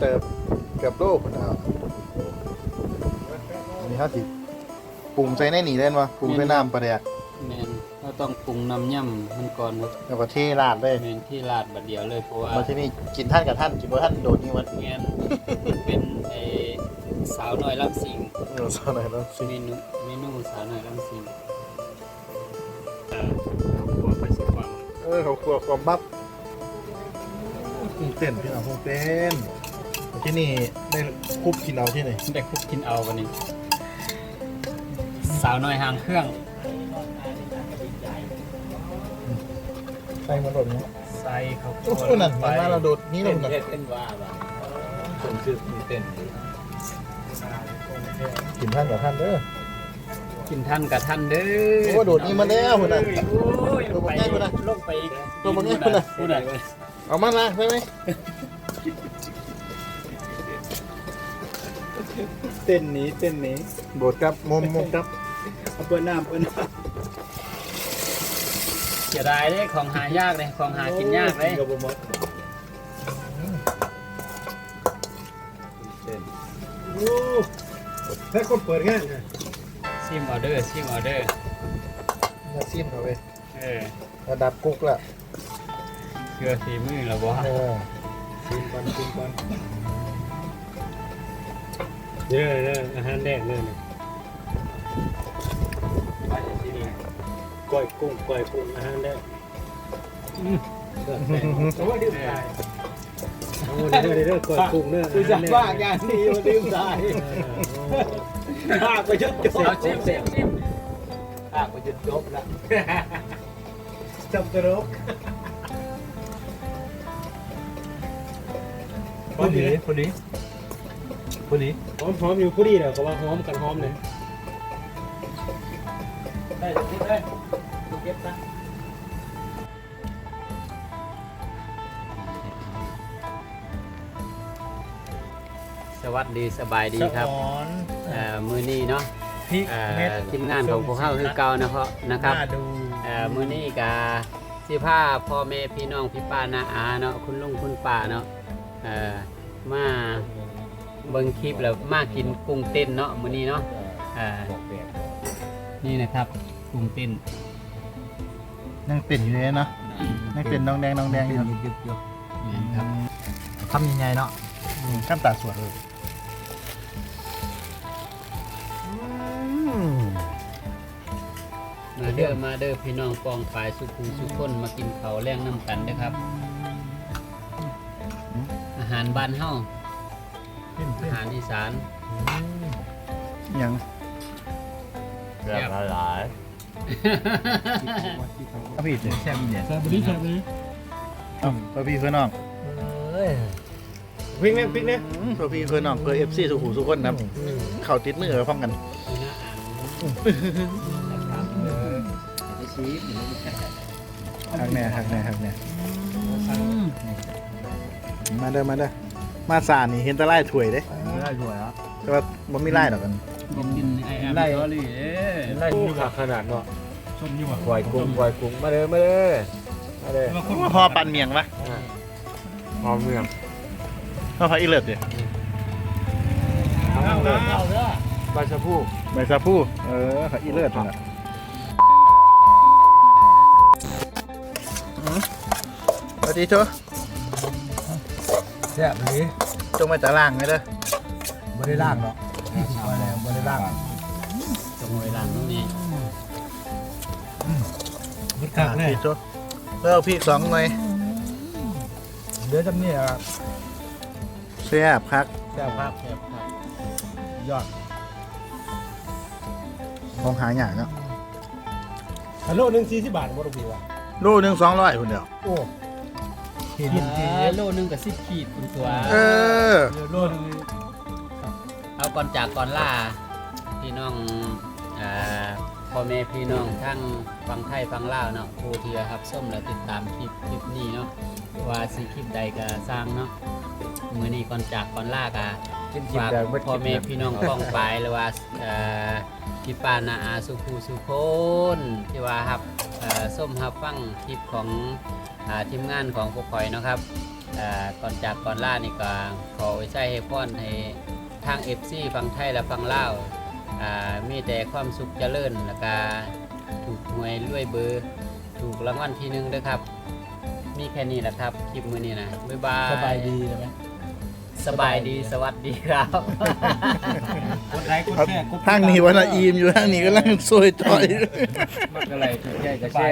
เติบเกือบโลพุ่นเอาอันนี้เฮาสิปรุงใส่ในนี่เล่นวะปรุงใส่น้ำปลาแดกแมนเราต้องปรุงน้ำย่ำมันก่อนครับแล้วก็เทราดเลยแมนที่ลาดบัดเดียวเลยเพราะว่ามาที่นี่กินท่านกับท่านกินบ่ท่านโดดนี่มันแมนเป็นไอสาวน้อยลำสิงเออสอนหน่อยแล้วสิเมนูเมนูสาวน้อยลำสิงเออหัวไปสิความเออเขาครัวความบับกุ้งเต้นพี่น้องกุ้งเต้น ที่นี่ได้คุบกินเอาที่ไหนได้คุกกินเอากันนี่สาวน้อยหางเครื่อง ใส่มาโดดนี้ใส่เขาวโอ้โหนั่นเห็นว่าเราโดดนี่ลงนะเต้นว่าบ้างผมชื่อเต้นกินท่านกับท่านเด้อกินท่านกับท่านเด้อโอ้โดดนี่มาแล้วพุ่นน่ะโอ้ยตัวบักใหญ่พุ่นน่ะลงไปอีกตัวบักใหญ่พุ่นน่ะพุ่นน่ะเอามาละได้ไหม เต้นนี้เต้นนี้โดดกับมุมมุมกับเอาเปิดน้ำเปิดน้เสียดายเลยของหายากเลยของำหากินยากเลยกับผมหมดเต้นโอ้ถ้าคนเปิดงานซิมออเดอร์ซิมออเดอร์มาซิมเขาไปเออระดับกุ๊กละเกลือฝีมือเหรอวะเออชิมก่อนชิมก่อน เด้อเด้ออาหารแดงเด้อเนี่ยก้อยกุ้งก้อยกุ้งอาหารแดงอืมเด้อแดงโอ้ยดื่มได้โอ้เด้อเด้อเด้อก้อยกุ้งเด้ออาหารแดงว่าอย่างนี้มาดื่มได้ภาคไปจนจบเอาชิมชิมชิมภาคไปจนจบแล้วจบตลกพอดีพอดี พอดีหอมหอมอยู่พอดีเลยก็ว่าหอมกันหอมเลยได้เก็บได้เก็บนะสวัสดีสบายดีครับสะออนเอ่อมือนี้เนาะพริกเอ่อเม็ดทีมงานของพวกเขาคือเก่านะเพราะนะครับน่าดูเอ่อมือนี้กาสิผ้าพ่อแม่พี่น้องพี่ป้านาอาเนาะคุณลุงคุณป้าเนาะเอ่อมา เบิ่งคลิปแล้วมากินกุ้งเต้นเนาะมือนี้เนาะเอ่อนี่นะครับกุ้งเต้นนั่งเป็นอยู่เลยเนาะนั่งเป็นน้องแดงน้องแดงอยู่ยุบยุบยุบนี่ครับทำยังไงเนาะอืมข้ามตาสวดเลยมาเด้อมาเด้อพี่น้องปองปายสุขุมสุขคนมากินเขาวแรงน้ำกันเด้อครับ อาหารบ้านเฮาขึ้น อาขึ้นหารอีสานยังแซ่บหลายเอาพี่เถอะแซ่บเนี่ยแซ่บดีแซ่บดีเอ้าเพื่อพี่เพื่อน้องเอ้ยพริกเนี่ยพริกเนี่ยอืมเพื่อพี่เพื่อน้องเพื่อเอฟซีสุขุมสุขคนครับเข่าติดมือพ้องกันมีหน้าอ่านนะครับหักแน่หักแน่หักแน่มาเด้อมาเด้อ มาสานนี่เห็นแตะไล่ถวยเด้ได้ด้วยอะแต่ว่ามันไม่ไล่ดอกกันผมกินไอแอมได้สตอรี่เด้อได้โอ้ดีกขาว่าขนาดเนาะชมดีกว่าปล่อยกุ้งปล่อยกุ้งมาเลยมาเลยมาเลยพอปันเมียงปะหอมเมืองพอพักอีเลิศเดี๋ยวเอาเลยปลาชะพูใบซาพูเออพักอีเลิศนั่นน่ะสวัสดีโจแซ่บดีจงมาตะล่างไงเด้อไม่ได้ล่างหรอกไม่ได้ไม่ได้ล่างจงไว้หลังตรงนี้มิดขาดเลยพี่โจเลิกพี่สองหน่อยเดี๋ยวจำเนี่ยแซ่บคักแซ่บครับแซ่บครับยอดของหาอย่างเนาะฮัลโหลหนึ่งสี่สิบบาทบ่ต้องผิดว่ะโลหนึ่งสองร้อยคนเดียวโอ้ กินอ่าโลนึงกับสิบขีดคุณตัวเออโลนึงเอาก่อนจากก่อนล่า พี่น้องอ่าพ่อแม่พี่น้องทั้งฟังไทยฟังลาวเนาะผู้ที่ครับส้มและติดตามคลิปคลิปนี้เนาะว่าสิคลิปใดก็สร้างเนาะมือนี้ก่อนจากก่อนล่ากะกินกินฝากแบบไม่พ่อกินแม่แบบพี่น้องป้องปายหรือว่าเอ่อพี่ปานาอาสุภูสุโคนที่ว่าครับเอ่อ ส้มฮับฟังคลิปของอทีมงานของพวกข่อยนะครับก่อนจากก่อนล่านี่ก็ขอไว้ใช้ให้พรให้ทาง FC ฟังไทยและฟังลาวอ่ามีแต่ความสุขเจริญแล้วก็ถูกหวยรวยเบอร์ถูกรางวัลที่หนึ่งด้วยครับ มีแค่นี้แหละครับ คลิปมือนี้นะบ๊ายบายสบายดีใช่ไหม สบายดีสวัสดีครับ กดไลค์กดแชร์กดติดตม ทางนี้วันละอีมอยู่ทางนี้ก็ลังซวยต่อย มักอะไรถูกใจกระแช่